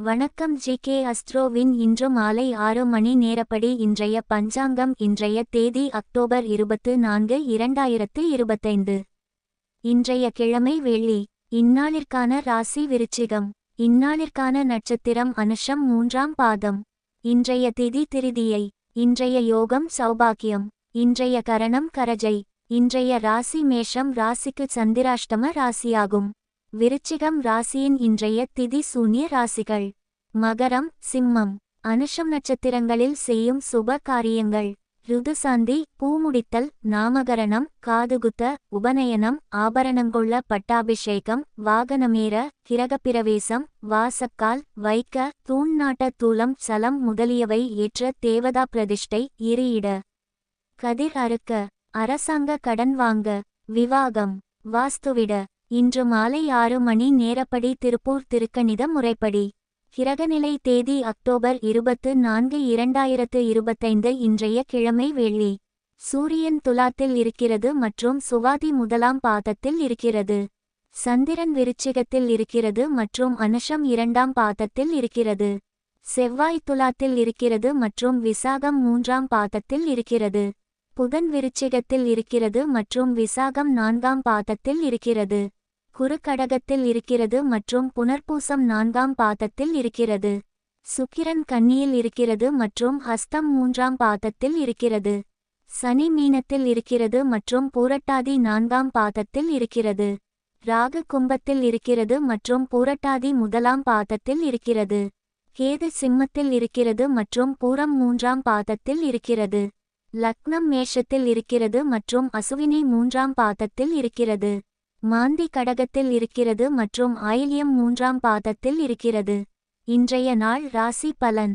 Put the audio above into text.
வணக்கம் G K அஸ்ட்ரோவின் இன்று மாலை ஆறு மணி நேரப்படி இன்றைய பஞ்சாங்கம் இன்றைய தேதி அக்டோபர் இருபத்து நான்கு இரண்டாயிரத்து இருபத்தைந்து. இன்றைய கிழமை வெள்ளி. இந்நாளிற்கான ராசி விருச்சிகம். இந்நாளிற்கான நட்சத்திரம் அனுஷம் மூன்றாம் பாதம். இன்றைய திதி திருதியை. இன்றைய யோகம் சௌபாக்கியம். இன்றைய கரணம் கரஜை. இன்றைய ராசி மேஷம் ராசிக்கு சந்திராஷ்டம ராசியாகும். விருச்சிகம் ராசியின் இன்றைய திதி சூன்ய ராசிகள். மகரம் சிம்மம். அனுஷம் நட்சத்திரங்களில் செய்யும் சுப காரியங்கள். ருதுசாந்தி பூமுடித்தல் நாமகரணம் காதுகுத்த உபநயனம் ஆபரணங்கொள்ள பட்டாபிஷேகம் வாகனமேற கிரகப்பிரவேசம் வாசக்கால் வைக்க தூண்நாட்ட தூலம் சலம் முதலியவை ஏற்ற தேவதா பிரதிஷ்டை இரியிட கதிர் அறுக்க. அரசாங்க கடன் வாங்க. விவாகம். வாஸ்துவிட. இன்று மாலை ஆறு மணி நேரப்படி திருப்பூர் திருக்கணித முறைப்படி. கிரகநிலை தேதி அக்டோபர் இருபத்து நான்கு இரண்டாயிரத்து இருபத்தைந்து இன்றைய கிழமை வெள்ளி சூரியன் துலாத்தில் இருக்கிறது மற்றும் சுவாதி முதலாம் பாதத்தில் இருக்கிறது. சந்திரன் விருச்சிகத்தில் இருக்கிறது மற்றும் அனுஷம் இரண்டாம் பாதத்தில் இருக்கிறது. செவ்வாய் துலாத்தில் இருக்கிறது மற்றும் விசாகம் மூன்றாம் பாதத்தில் இருக்கிறது. புதன் விருச்சிகத்தில் இருக்கிறது மற்றும் விசாகம் நான்காம் பாதத்தில் இருக்கிறது. குறுக்கடகத்தில் இருக்கிறது மற்றும் புனர்பூசம் நான்காம் பாதத்தில் இருக்கிறது. சுக்கிரன் கன்னியில் இருக்கிறது மற்றும் ஹஸ்தம் மூன்றாம் பாதத்தில் இருக்கிறது. சனி மீனத்தில் இருக்கிறது மற்றும் பூரட்டாதி நான்காம் பாதத்தில் இருக்கிறது. ராகு கும்பத்தில் இருக்கிறது மற்றும் பூரட்டாதி முதலாம் பாதத்தில் இருக்கிறது. கேது சிம்மத்தில் இருக்கிறது மற்றும் பூரம் மூன்றாம் பாதத்தில் இருக்கிறது. லக்னம் மேஷத்தில் இருக்கிறது மற்றும் அசுவினை மூன்றாம் பாதத்தில் இருக்கிறது. மாந்தி கடகத்தில் இருக்கிறது மற்றும் ஆயில்யம் மூன்றாம் பாதத்தில் இருக்கிறது. இன்றைய நாள் ராசி பலன்.